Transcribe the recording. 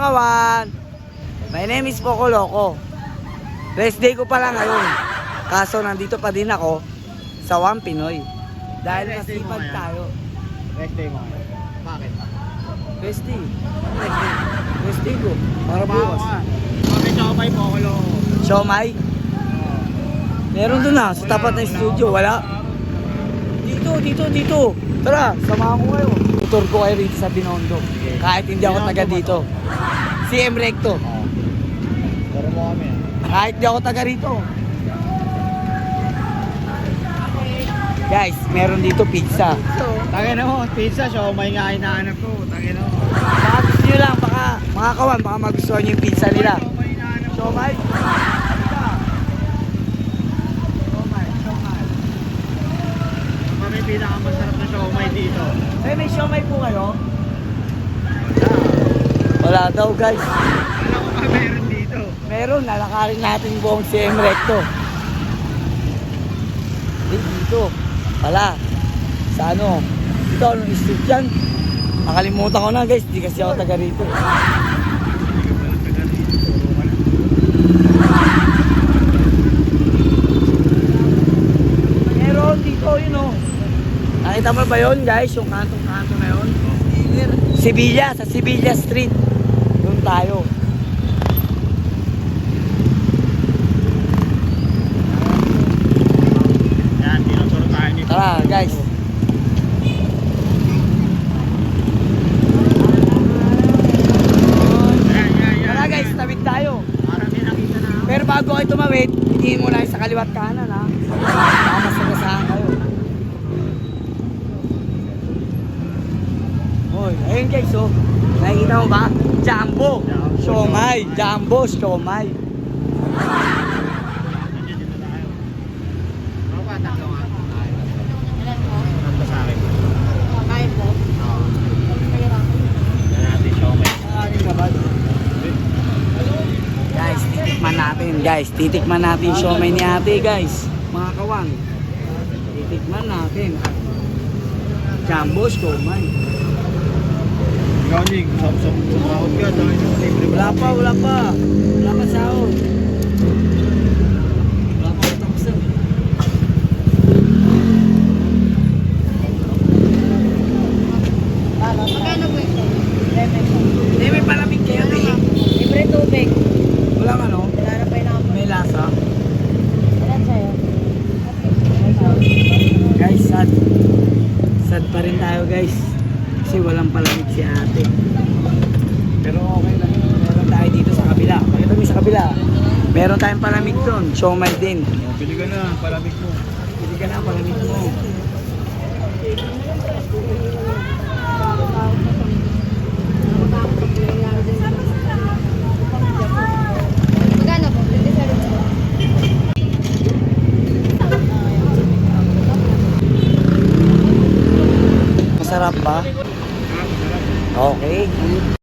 kawan! My name is Poco Loco. Rest day ko pala ngayon. Kaso nandito pa din ako sa One Pinoy. Dahil Rest day ngayon? tayo. Rest day mo ngayon. Bakit? Rest day. Rest day ko. Para bukas. ka. Bakit ako may pokolo? Siomay? Meron doon na, sa tapat ng studio. Wala. Dito, dito, dito. Tara, samahan ko kayo. Tour ko kayo rito sa Binondo. Kahit hindi ako taga dito. Si M Recto. Oo. Pero mo kami ah. Kahit di ako taga rito. Guys, meron dito pizza. Tangin na mo, pizza, siomay nga hinahanap ko. Tangin na mo. Baka gusto nyo lang, baka mga kawan, baka magustuhan nyo yung pizza nila. Siomay? Siomay, siomay. Kami pinakamasarap na siomay dito. Eh, may siomay po kayo? Wala daw guys. Alam ko pa meron dito. Meron, lalakarin natin buong CM Recto. Eh, dito. Pala. Sa ano? Dito, anong street yan? Nakalimutan ko na guys, di kasi ako taga rito. Meron dito, yun o. Nakita mo ba yun guys, yung kantong-kanto na yun? Sevilla, sa Sevilla Street. Doon tayo. Yan, tinuturo tayo nito. Tara guys. Tara guys, tawid tayo. Pero bago kayo tumawid, hindi mo lang sa kaliwat kanan ha. Baka masagasahan kayo. Hoy, ayun guys oh. Nakikita mo ba? Jumbo. Siomay. Jumbo, siomay. Guys, titikman natin. Guys, titikman natin yung ni ate guys. Mga kawang. Titikman natin. Jumbo, siomay. Ikaw, Nick, sumahod ka dahil yung libre Wala pa, wala pa. Wala pa sahod. Wala pa ako tapos na. Magkano po ito? Hindi, may palamig kayo eh. Libre tubig. Walang ano, Wala pa yung may lasa. Ilan sa'yo? Guys, sad. Sad pa rin tayo guys. Kasi walang palamig si ate. Pero okay lang. Meron tayo dito sa kabila. Pakita mo sa kabila. Meron tayong palamig doon. Siomay din. Oh, Bili ka na, palamig mo. Hindi ka na palamig mo. Magkano po? 27 po. Masarap ba? Okay.